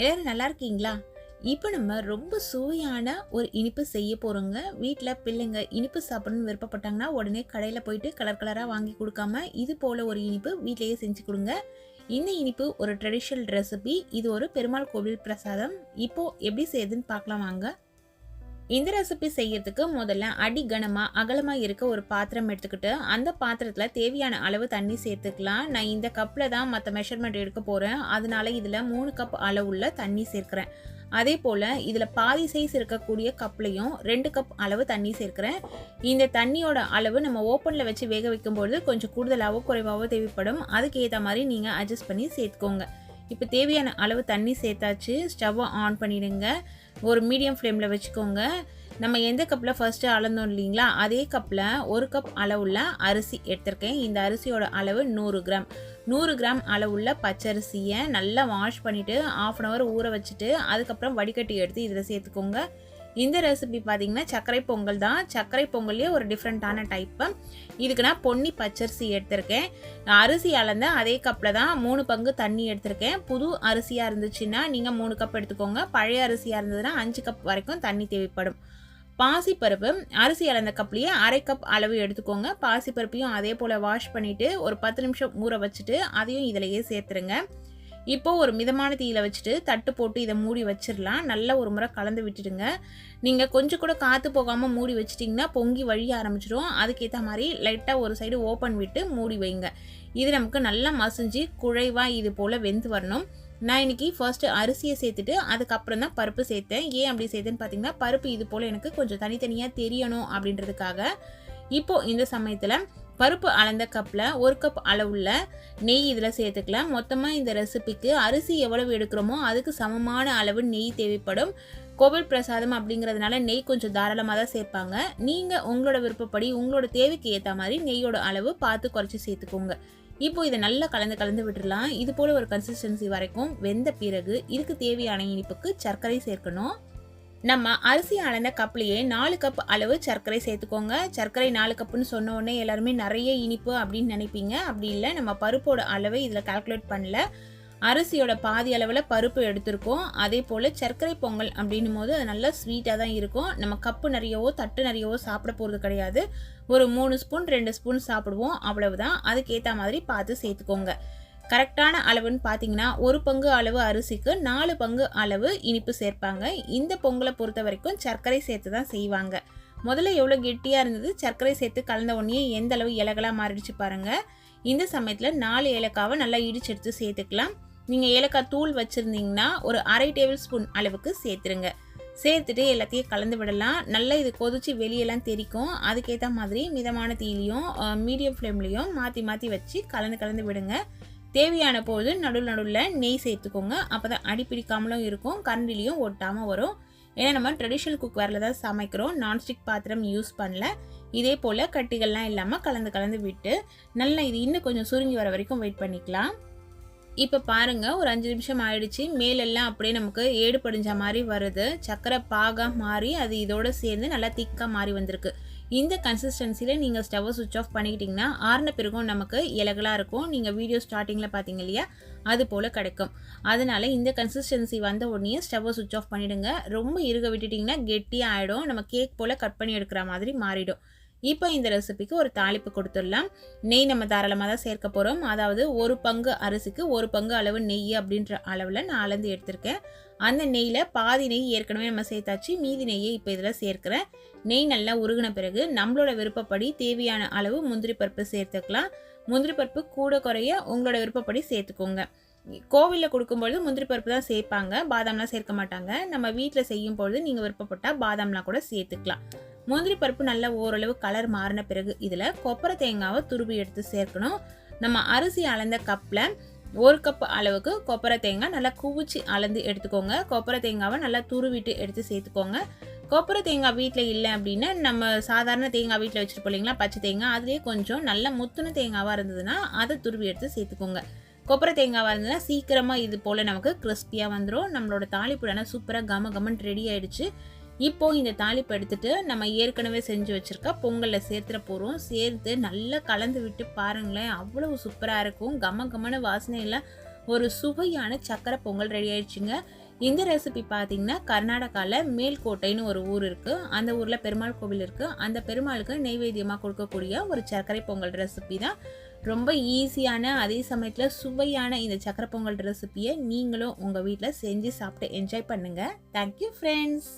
எல்லோரும் நல்லா இருக்கீங்களா? இப்போ நம்ம ரொம்ப சுவையான ஒரு இனிப்பு செய்ய போகிறோங்க வீட்டில் பிள்ளைங்க இனிப்பு சாப்பிடணும்னு விருப்பப்பட்டாங்கன்னா உடனே கடையில் போயிட்டு கலர் கலராக வாங்கி கொடுக்காம இது போல் ஒரு இனிப்பு வீட்டிலேயே செஞ்சு கொடுங்க. இந்த இனிப்பு ஒரு ட்ரெடிஷ்னல் ரெசிபி இது ஒரு பெருமாள் கோவில் பிரசாதம். இப்போது எப்படி செய்யுதுன்னு பார்க்கலாம் வாங்க. இந்த ரெசிபி செய்யறதுக்கு முதல்ல அடி கனமாக அகலமாக இருக்க ஒரு பாத்திரம் எடுத்துக்கிட்டு அந்த பாத்திரத்தில் தேவையான அளவு தண்ணி சேர்த்துக்கலாம். நான் இந்த கப்பில் தான் மற்ற மெஷர்மெண்ட் எடுக்க போகிறேன் அதனால இதில் மூணு கப் அளவுள்ள தண்ணி சேர்க்குறேன். அதே போல் இதில் பாதி சைஸ் இருக்கக்கூடிய கப்லையும் ரெண்டு கப் அளவு தண்ணி சேர்க்குறேன். இந்த தண்ணியோட அளவு நம்ம ஓப்பனில் வச்சு வேக வைக்கும்போது கொஞ்சம் கூடுதலாகவோ குறைவாகவோ தேவைப்படும். அதுக்கு ஏற்ற மாதிரி நீங்கள் அட்ஜஸ்ட் பண்ணி சேர்த்துக்கோங்க. இப்போ தேவையான அளவு தண்ணி சேர்த்தாச்சு. ஸ்டவ்வை ஆன் பண்ணிடுங்க. ஒரு மீடியம் ஃப்ளேமில் வச்சுக்கோங்க. நம்ம எந்த கப்பில் ஃபர்ஸ்ட்டு அளந்தோம் இல்லைங்களா? அதே கப்பில் ஒரு கப் அளவுள்ள அரிசி எடுத்திருக்கேன். இந்த அரிசியோட அளவு நூறு கிராம் நூறு கிராம் அளவுள்ள பச்சரிசியை நல்லா வாஷ் பண்ணிவிட்டு ஆஃப் அன் ஹவர் ஊற வச்சுட்டு அதுக்கப்புறம் வடிகட்டி எடுத்து இதில் சேர்த்துக்கோங்க. இந்த ரெசிபி பார்த்தீங்கன்னா சர்க்கரை பொங்கல் தான். சர்க்கரை பொங்கல்லே ஒரு டிஃப்ரெண்ட்டான டைப்பு இதுக்கு நான் பொன்னி பச்சரிசி எடுத்திருக்கேன். அரிசி அளந்த அதே கப்பில் தான் மூணு பங்கு தண்ணி எடுத்திருக்கேன். புது அரிசியாக இருந்துச்சுன்னா நீங்கள் மூணு கப் எடுத்துக்கோங்க. பழைய அரிசியாக இருந்ததுன்னா அஞ்சு கப் வரைக்கும் தண்ணி தேவைப்படும். பாசிப்பருப்பு அரிசி அளந்த கப்லேயே அரை கப் அளவு எடுத்துக்கோங்க. பாசிப்பருப்பையும் அதே போல் வாஷ் பண்ணிவிட்டு ஒரு பத்து நிமிஷம் ஊற வச்சுட்டு அதையும் இதிலையே சேர்த்துருங்க. இப்போ ஒரு மிதமான தீயில வச்சுட்டு தட்டு போட்டு இதை மூடி வச்சிடலாம். நல்லா ஒரு முறை கலந்து விட்டுடுங்க. நீங்கள் கொஞ்சம் கூட காற்று போகாமல் மூடி வச்சிட்டிங்கன்னா பொங்கி வழிய ஆரம்பிச்சிடும். அதுக்கேற்ற மாதிரி லைட்டாக ஒரு சைடு ஓப்பன் விட்டு மூடி வைங்க. இது நமக்கு நல்லா மசிஞ்சு குழைவாக இது போல் வெந்து வரணும். நான் இன்னைக்கு ஃபர்ஸ்ட்டு அரிசியை சேர்த்துட்டு அதுக்கப்புறம் தான் பருப்பு சேர்த்தேன். ஏன் அப்படி சேர்த்தேன்னு பார்த்தீங்கன்னா பருப்பு இது போல் எனக்கு கொஞ்சம் தனித்தனியாக தெரியணும் அப்படின்றதுக்காக. இப்போது இந்த சமயத்தில் பருப்பு அளந்த கப்பில் ஒரு கப் அளவுள்ள நெய் இதில் சேர்த்துக்கலாம். மொத்தமாக இந்த ரெசிபிக்கு அரிசி எவ்வளவு எடுக்கிறோமோ அதுக்கு சமமான அளவு நெய் தேவைப்படும். கோவில் பிரசாதம் அப்படிங்கிறதுனால நெய் கொஞ்சம் தாராளமாக தான் சேர்ப்பாங்க. நீங்கள் உங்களோட விருப்பப்படி உங்களோட தேவைக்கு ஏற்ற மாதிரி நெய்யோட அளவு பார்த்து குறைச்சி சேர்த்துக்கோங்க. இப்போ இதை நல்லா கலந்து கலந்து விட்டுடலாம் இது போல் ஒரு கன்சிஸ்டன்சி வரைக்கும் வெந்த பிறகு இதுக்கு தேவையான இனிப்புக்கு சர்க்கரை சேர்க்கணும். நம்ம அரிசி அளந்த கப்லேயே நாலு கப் அளவு சர்க்கரை சேர்த்துக்கோங்க. சர்க்கரை நாலு கப்புன்னு சொன்ன உடனே எல்லாருமே நிறைய இனிப்பு அப்படின்னு நினைப்பீங்க. அப்படி இல்லை நம்ம பருப்போட அளவை இதில் கால்குலேட் பண்ணல. அரிசியோட பாதி அளவில் பருப்பு எடுத்திருக்கோம். அதே போல் சர்க்கரை பொங்கல் அப்படின்னும் போது அது நல்லா ஸ்வீட்டாக தான் இருக்கும். நம்ம கப்பு நிறையவோ தட்டு நிறையவோ சாப்பிட போகிறது கிடையாது. ஒரு மூணு ஸ்பூன் ரெண்டு ஸ்பூன் சாப்பிடுவோம். அவ்வளவுதான். அதுக்கேற்ற மாதிரி பார்த்து சேர்த்துக்கோங்க. கரெக்டான அளவுன்னு பார்த்தீங்கன்னா ஒரு பங்கு அளவு அரிசிக்கு நாலு பங்கு அளவு இனிப்பு சேர்ப்பாங்க. இந்த பொங்கலை பொறுத்த வரைக்கும் சர்க்கரை சேர்த்து தான் செய்வாங்க. முதல்ல எவ்வளோ கெட்டியாக இருந்தது சர்க்கரை சேர்த்து கலந்த உடனே எந்த அளவு இலகலாக மாறிடுச்சு பாருங்கள் இந்த சமயத்தில் நாலு ஏலக்காவை நல்லா இடிச்சு எடுத்து சேர்த்துக்கலாம். நீங்கள் ஏலக்காய் தூள் வச்சுருந்தீங்கன்னா ஒரு அரை டேபிள் ஸ்பூன் அளவுக்கு சேர்த்துருங்க. சேர்த்துட்டு எல்லாத்தையும் கலந்து விடலாம். நல்லா இது கொதிச்சு வெளியெல்லாம் தெரிக்கும். அதுக்கேற்ற மாதிரி மிதமான தீலையும் மீடியம் ஃப்ளேம்லேயும் மாற்றி மாற்றி வச்சு கலந்து கலந்து விடுங்க. தேவையான போது நடுவில் நடுவில் நெய் சேர்த்துக்கோங்க. அப்போ தான் அடி பிடிக்காமலும் இருக்கும் கரண்டிலையும் ஒட்டாமல் வரும். ஏன்னா நம்ம ட்ரெடிஷ்னல் குக்வேரில் தான் சமைக்கிறோம். நான்ஸ்டிக் பாத்திரம் யூஸ் பண்ணல. இதே போல் கட்டிகள்லாம் இல்லாமல் கலந்து கலந்து விட்டு நல்லா இது இன்னும் கொஞ்சம் சுருங்கி வர வரைக்கும் வெயிட் பண்ணிக்கலாம். இப்போ பாருங்கள் ஒரு அஞ்சு நிமிஷம் ஆயிடுச்சு. மேலெல்லாம் அப்படியே நமக்கு ஏடு படிஞ்ச மாதிரி வருது. சக்கரை பாகாக மாறி அது இதோடு சேர்ந்து நல்லா திக்காக மாறி வந்திருக்கு. இந்த கன்சிஸ்டன்சியில் நீங்கள் ஸ்டவ்வை சுவிச் ஆஃப் பண்ணிக்கிட்டிங்கன்னா ஆறின பிறகும் நமக்கு இலகலாக இருக்கும். நீங்கள் வீடியோ ஸ்டார்டிங்கில் பார்த்தீங்க இல்லையா? அது போல் கிடைக்கும். அதனால் இந்த கன்சிஸ்டன்சி வந்த உடனே ஸ்டவ்வை சுவிச் ஆஃப் பண்ணிவிடுங்க ரொம்ப இருக விட்டுட்டிங்கன்னா கெட்டியாக ஆகிடும் நம்ம கேக் போல் கட் பண்ணி எடுக்கிற மாதிரி மாறிடும். இப்போ இந்த ரெசிபிக்கு ஒரு தாளிப்பு கொடுத்துடலாம். நெய் நம்ம தாராளமாக தான் சேர்க்க போகிறோம் அதாவது ஒரு பங்கு அரிசிக்கு ஒரு பங்கு அளவு நெய் அப்படின்ற அளவில் நான் அளந்து எடுத்திருக்கேன். அந்த நெய்யில் பாதி நெய் ஏற்கனவே நம்ம சேர்த்தாச்சு மீதி நெய்யை இப்போ இதில் சேர்க்குறேன். நெய் நல்லா உருகின பிறகு நம்மளோட விருப்பப்படி தேவையான அளவு முந்திரி பருப்பு சேர்த்துக்கலாம். முந்திரி பருப்பு கூட குறைய உங்களோட விருப்பப்படி சேர்த்துக்கோங்க. கோவிலில் கொடுக்கும்பொழுது முந்திரி பருப்பு தான் சேர்ப்பாங்க பாதாம்லாம் சேர்க்க மாட்டாங்க. நம்ம வீட்டில் செய்யும் பொழுது நீங்கள் விருப்பப்பட்டால் பாதாம்லாம் கூட சேர்த்துக்கலாம். முந்திரி பருப்பு நல்லா ஓரளவு கலர் மாறின பிறகு இதில் கொப்பரை தேங்காவை துருவி எடுத்து சேர்க்கணும். நம்ம அரிசி அளந்த கப்பில் ஒரு கப் அளவுக்கு கொப்பரை தேங்காய் நல்லா குவிச்சு அளந்து எடுத்துக்கோங்க. கொப்பரை தேங்காவை நல்லா துருவிட்டு எடுத்து சேர்த்துக்கோங்க. கொப்பரை தேங்காய் வீட்டில் இல்லை அப்படின்னா நம்ம சாதாரண தேங்காய் வீட்டில் வச்சுருப்போம் இல்லைங்களா பச்சை தேங்காய். அதுலேயே கொஞ்சம் நல்ல முத்துன தேங்காவாக இருந்ததுன்னா அதை துருவி எடுத்து சேர்த்துக்கோங்க. கொப்பரை தேங்காவாக இருந்ததுன்னா சீக்கிரமாக இது போல் நமக்கு கிறிஸ்பியாக வந்துடும் நம்மளோட தாளிப்புடனா சூப்பராக கம கமன் ரெடி ஆகிடுச்சு இப்போ இந்த தாளிப்பு எடுத்துட்டு நம்ம ஏற்கனவே செஞ்சு வச்சுருக்க பொங்கலில் சேர்த்துற போகிறோம் சேர்த்து நல்லா கலந்து விட்டு பாருங்களேன். அவ்வளவு சூப்பராக இருக்கும். கம கமன வாசனையில் ஒரு சுவையான சக்கரை பொங்கல் ரெடி ஆயிடுச்சுங்க. இந்த ரெசிபி பார்த்தீங்கன்னா கர்நாடகாவில் மேல்கோட்டைன்னு ஒரு ஊர் இருக்குது அந்த ஊரில் பெருமாள் கோவில் இருக்குது அந்த பெருமாளுக்கு நெய்வேத்தியமாக கொடுக்கக்கூடிய ஒரு சர்க்கரை பொங்கல் ரெசிபி தான். ரொம்ப ஈஸியான அதே சமயத்தில் சுவையான இந்த சக்கரை பொங்கல் ரெசிபியை நீங்களும் உங்கள் வீட்டில் செஞ்சு சாப்பிட்டு என்ஜாய் பண்ணுங்கள் தேங்க்யூ ஃப்ரெண்ட்ஸ்